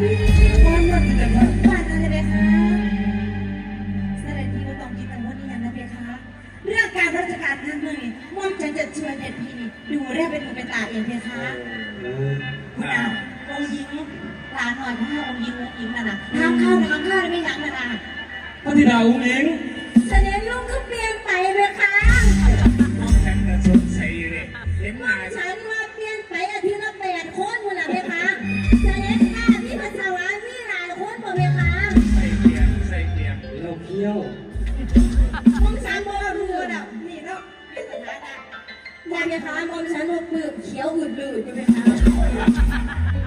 พี่วันนั้นจะค่ะหวานอะไรไหมคะเสด็จพี่ก็ต้องคิดแต่ว่านี่ยังนะเพคะ เรื่องการราชการครั้งหนึ่งม่อมฉันจะช่วยเด็ดพี่ดูแลเป็นหูเป็นตาเองเพคะคุณอาองค์หญิงหลานหน่อยพ่อองค์หญิงองค์หญิงน่ะนะทำข้าวทำข้าวได้ไม่ยั้งนะนะพระธิดาอุ้งอิงเสด็จลูกก็เปลี่ยนไปเพคะ เป็นสถานะยายเพคะมอมฉันว่าปืบเขียวอืดๆอยู่เพคะ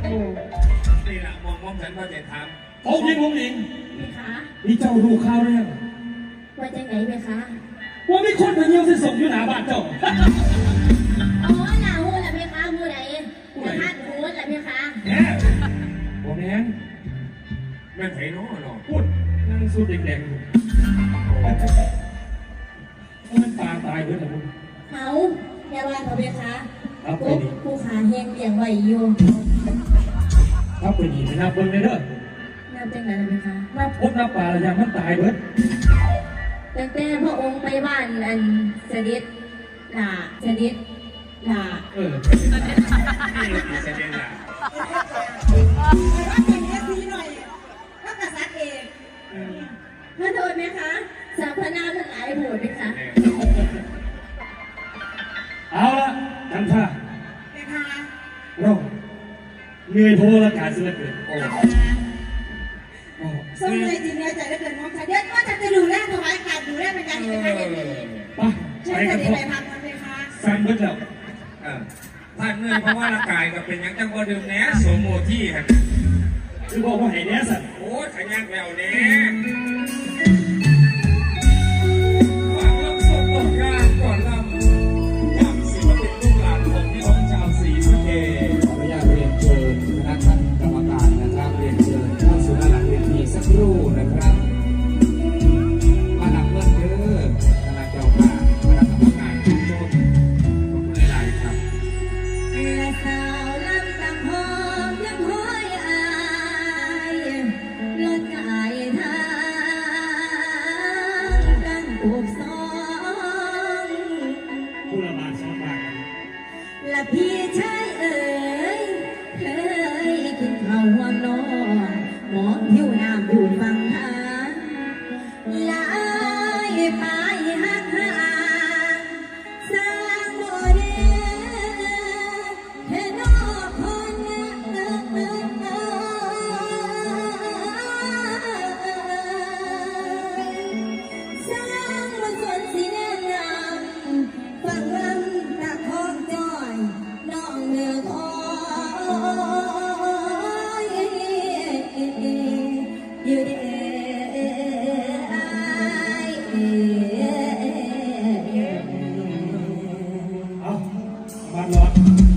โอ้นี่แหละมองมองฉันว่าจะทอุ้งอิงอุ้งอิงเพคะนี่เจ้าดูข่าวหรือยังว่าจังไหนเพคะว่ามีคนมาเยี่ยมเส้นส่งอยู่หน้าบ้านเจ้าอ๋อหนาหูล่ะเพคะหูไหนกระทัดหูล่ะเพคะแหมบอกแม่งำไม่ไผ่น้อหรอกพูดนั่งสูดแดงๆอยู่มันตาตายเบิดแล้วมึงเขาอย่าว่า เขาเพคะครับไปผู้ดีผู้ขาเฮงเลี้ยงไว้อยู่ครับไปดีไม่นับเบิ่งเลยเด้อนับจังไหนล่ะเพคะนับพบนับปลาแล้วยังมันตายเบิดตั้งแต่พระองค์ไปบ้านอันเสด็จหล่าเสด็จหล่าเออนี่ดีเสด็จละว่าเป็นเอซีหน่อยถ้ากษัตริย์เองพระโดนไหมคะสัพพนาทั้งหลายโหดไหมคะ เอาละทันท่าไหมคะเราเหนื่อยโทรละการเสียเหลือเกินโอ้โอ้สมเลยจริงเลยใจเหลือเกินมองฉันเด็ดว่าฉันจะดูแลถวายการดูแลเป็นการเอเป็นการเด็ดอไปเชิไปญกันเสเถด็จอะไปพักกันไหมคะแฟนเบิดแล้วเออท่านเนื่อยเพราะว่าร่างกายก็เป็นหยังจังบ่ดื่มแหน่สมโมที่ฮะคือบอกว่าให้แน่สัตว์โอ้ยขยันแววเนี่ นอนหมอผิวน้ำผิวฟังอา luck.